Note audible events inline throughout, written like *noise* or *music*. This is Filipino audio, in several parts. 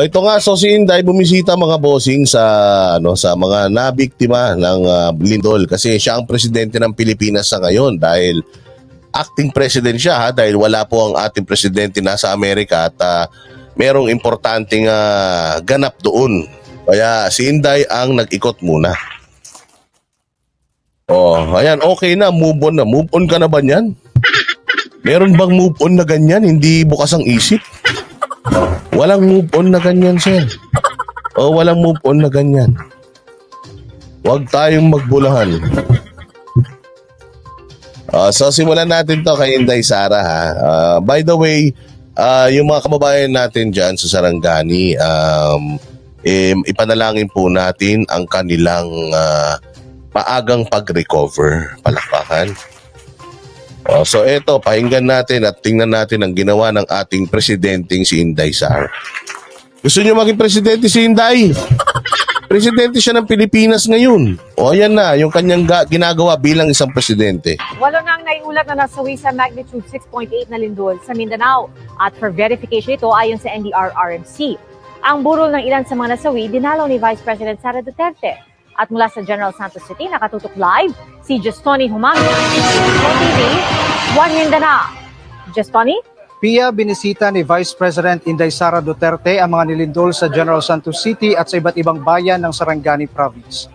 Ito nga, so si Inday bumisita mga bossing sa ano sa mga nabiktima ng ah, lindol kasi siya ang presidente ng Pilipinas sa ngayon dahil acting president siya ha dahil wala po ang ating presidente nasa Amerika at ah, merong importanteng ah, ganap doon. Kaya si Inday ang nag-ikot muna. Oh, ayan, okay na, move on na. Move on ka na ba niyan? Meron bang move on na ganyan? Hindi bukas ang isip? Walang move on na ganyan, sir. O walang move on na ganyan. Huwag tayong magbulahan. Ah, so simulan natin to kay Inday Sara ha. Ah, by the way, ah, yung mga kababayan natin dyan sa Sarangani, um, eh, ipanalangin po natin ang kanilang ah, maagang pag-recover. Palakpakan. Oh, so eto, pakinggan natin at tingnan natin ang ginawa ng ating presidenteng si Inday Sara. Gusto niyo maging presidente si Inday? Presidente siya ng Pilipinas ngayon. O ayan na, yung kanyang ga- ginagawa bilang isang presidente. Walo nang naiulat na nasawi sa magnitude 6.8 na lindol sa Mindanao. At for verification ito ayon sa NDR-RMC. Ang burol ng ilan sa mga nasawi, dinalaw ni Vice President Sara Duterte. At mula sa General Santos City, nakatutok live si Justoni Humangin. TV, One Mindanao. Justoni? Pia binisita ni Vice President Inday Sara Duterte ang mga nilindol sa General Santos City at sa iba't ibang bayan ng Sarangani Province.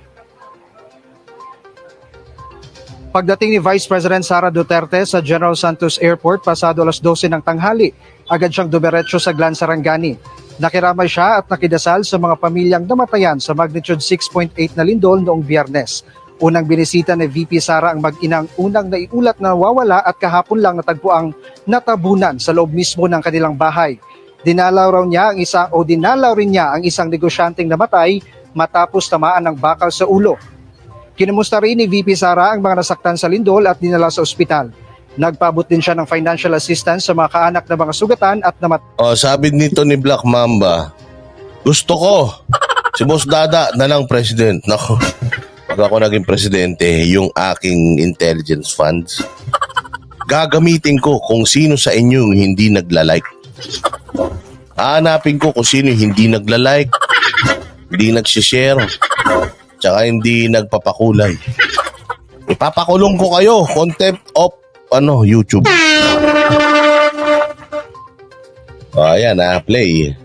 Pagdating ni Vice President Sara Duterte sa General Santos Airport pasado alas 12 ng tanghali, agad siyang dumiretso sa Glan Sarangani. Nakiramay siya at nakidasal sa mga pamilyang namatayan sa magnitude 6.8 na lindol noong biyernes. Unang binisita ni VP Sara ang mag-inang unang naiulat na nawawala at kahapon lang natagpo ang natabunan sa loob mismo ng kanilang bahay. Dinalaw raw niya ang isang o dinalaw rin niya ang isang negosyanteng namatay matapos tamaan ng bakal sa ulo. Kinumusta rin ni VP Sara ang mga nasaktan sa lindol at dinala sa ospital. Nagpabot din siya ng financial assistance sa mga kaanak na mga sugatan at namat O sabi nito ni Black Mamba, gusto ko si Boss Dada na lang president. Nako, pag ako naging presidente, yung aking intelligence funds, gagamitin ko kung sino sa inyo yung hindi nagla-like. Hanapin ko kung sino yung hindi nagla-like, hindi nagsishare, tsaka hindi nagpapakulay. Ipapakulong ko kayo, contempt of ano, YouTube. O, ayan ah, play.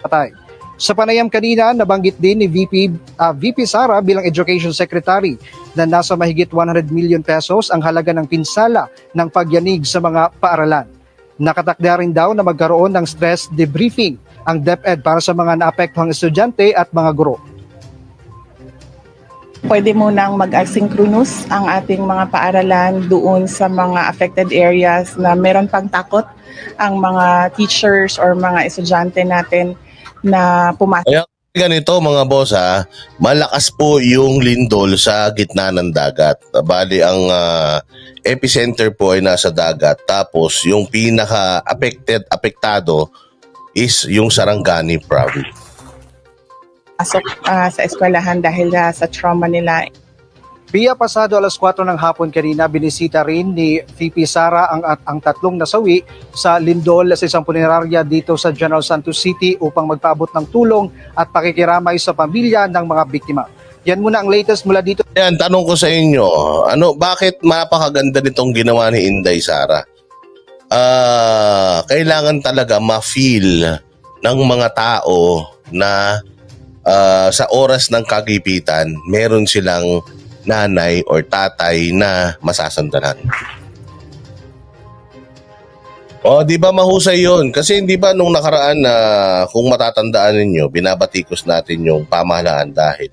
patay. Sa panayam kanina, nabanggit din ni VP, ah, VP Sara bilang Education Secretary na nasa mahigit 100 million pesos ang halaga ng pinsala ng pagyanig sa mga paaralan. Nakatakda rin daw na magkaroon ng stress debriefing ang DepEd para sa mga naapektuhang estudyante at mga guro. Pwede mo nang mag-asynchronous ang ating mga paaralan doon sa mga affected areas na meron pang takot ang mga teachers or mga estudyante natin na pumasok Kaya ganito mga boss ha, malakas po yung lindol sa gitna ng dagat. Bali ang ah, epicenter po ay nasa dagat. Tapos yung pinaka affected, apektado is yung Sarangani province. Ah, sa eskwelahan dahil ah, sa trauma nila. Pia pasado alas 4 ng hapon kanina, binisita rin ni VP Sara ang, at, ang tatlong nasawi sa Lindol sa isang punerarya dito sa General Santos City upang magpaabot ng tulong at pakikiramay sa pamilya ng mga biktima. Yan muna ang latest mula dito Yan, tanong ko sa inyo, ano, bakit mapakaganda nitong ginawa ni Inday Sara? Ah, kailangan talaga ma-feel ng mga tao na ah, sa oras ng kagipitan, meron silang nanay or tatay na masasandalan. O, di ba mahusay yun? Kasi di ba nung nakaraan na kung matatandaan ninyo, binabatikos natin yung pamahalaan dahil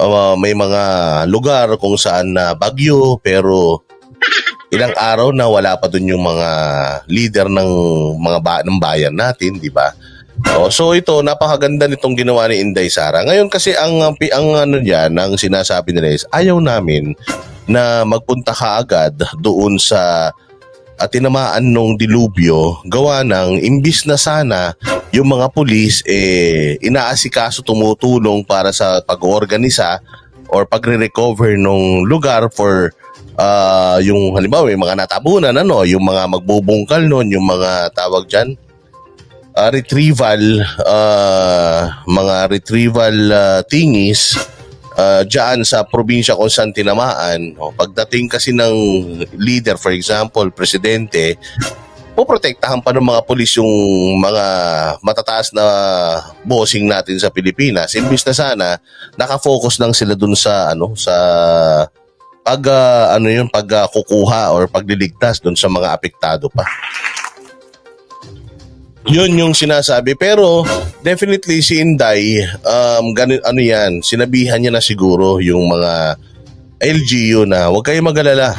uh, may mga lugar kung saan na bagyo pero ilang araw na wala pa dun yung mga leader ng mga ba- ng bayan natin, di ba? Oh, so ito napakaganda nitong ginawa ni Inday Sara. Ngayon kasi ang ang, ano diyan, ang sinasabi nila is ayaw namin na magpunta ka agad doon sa at tinamaan nung dilubyo gawa ng imbis na sana yung mga pulis eh inaasikaso tumutulong para sa pag-organisa or pagre-recover nung lugar for ah, yung halimbawa may mga natabunan ano yung mga magbubungkal noon yung mga tawag diyan ah, retrieval, ah, mga retrieval ah, tingis uh, dyan sa probinsya kung saan tinamaan. O, pagdating kasi ng leader, for example, presidente, poprotektahan pa ng mga polis yung mga matataas na bossing natin sa Pilipinas. Imbis na sana, nakafocus lang sila dun sa, ano, sa pag, ah, ano yun, pag ah, kukuha or pagliligtas dun sa mga apektado pa. Yun yung sinasabi. Pero definitely si Inday, um, ganun, ano yan, sinabihan niya na siguro yung mga LGU na huwag kayo magalala.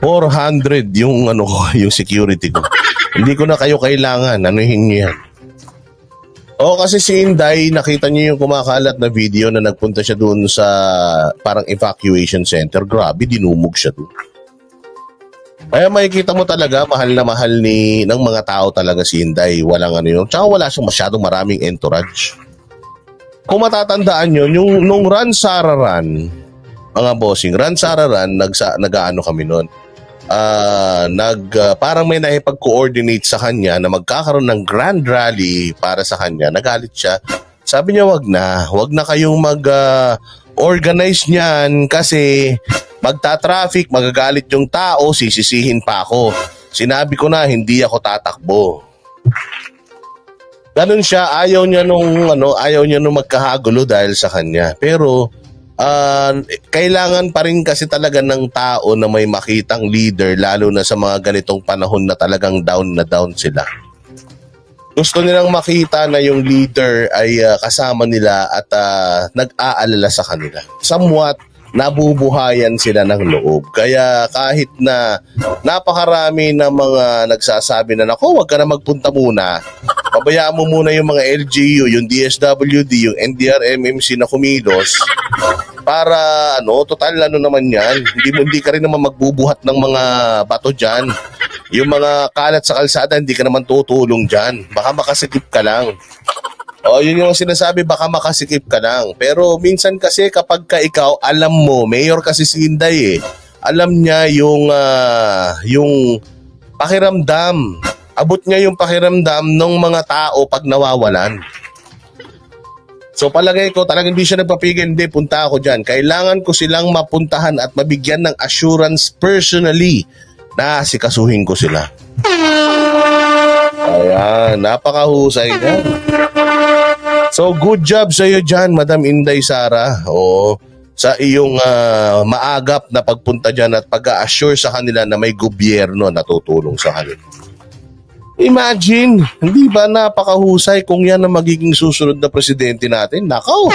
400 yung ano *laughs* yung security ko. Hindi ko na kayo kailangan. Anuhin niyo yan. Oo, kasi si Inday, nakita niyo yung kumakalat na video na nagpunta siya doon sa parang evacuation center. Grabe, dinumog siya doon. Kaya makikita mo talaga, mahal na mahal ni ng mga tao talaga si Inday. Walang ano yun. Tsaka wala siyang masyadong maraming entourage. Kung matatandaan nyo, yung, nung Run Sararan, mga bossing, Run Sararan, nagsa, nag-ano kami noon. Ah, nag, ah, parang may naipag-coordinate sa kanya na magkakaroon ng grand rally para sa kanya. Nagalit siya. Sabi niya, wag na. Wag na kayong mag-organize niyan kasi magta-traffic, magagalit yung tao, sisisihin pa ako. Sinabi ko na, hindi ako tatakbo. Ganun siya, ayaw niya nung ano, ayaw niya nung magkahagulo dahil sa kanya. Pero ah, kailangan pa rin kasi talaga ng tao na may makitang leader lalo na sa mga ganitong panahon na talagang down na down sila. Gusto nilang makita na yung leader ay ah, kasama nila at ah, nag-aalala sa kanila. Somewhat nabubuhayan sila ng loob. Kaya kahit na napakarami na mga nagsasabi na, Nako, wag ka na magpunta muna. Pabayaan mo muna yung mga LGU, yung DSWD, yung NDRMMC na kumilos para ano, total ano naman yan. Hindi, mo- hindi ka rin naman magbubuhat ng mga bato dyan. Yung mga kalat sa kalsada, hindi ka naman tutulong dyan. Baka makasikip ka lang. O, yun yung sinasabi, baka makasikip ka lang. Pero minsan kasi kapag ka ikaw, alam mo, mayor kasi si Inday eh. Alam niya yung, ah, yung pakiramdam. Abot niya yung pakiramdam ng mga tao pag nawawalan. So palagay ko talagang hindi siya nagpapigil, hindi, punta ako dyan. Kailangan ko silang mapuntahan at mabigyan ng assurance personally na sikasuhin ko sila. Ayan, napakahusay niya. So good job sa iyo dyan, Madam Inday Sara. Oo, sa iyong ah, maagap na pagpunta dyan at pag-assure sa kanila na may gobyerno na tutulong sa kanila. Imagine, hindi ba napakahusay kung yan ang magiging susunod na presidente natin? Nakaw!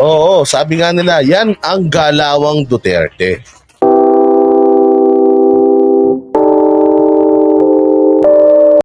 Oo, sabi nga nila, yan ang galawang Duterte.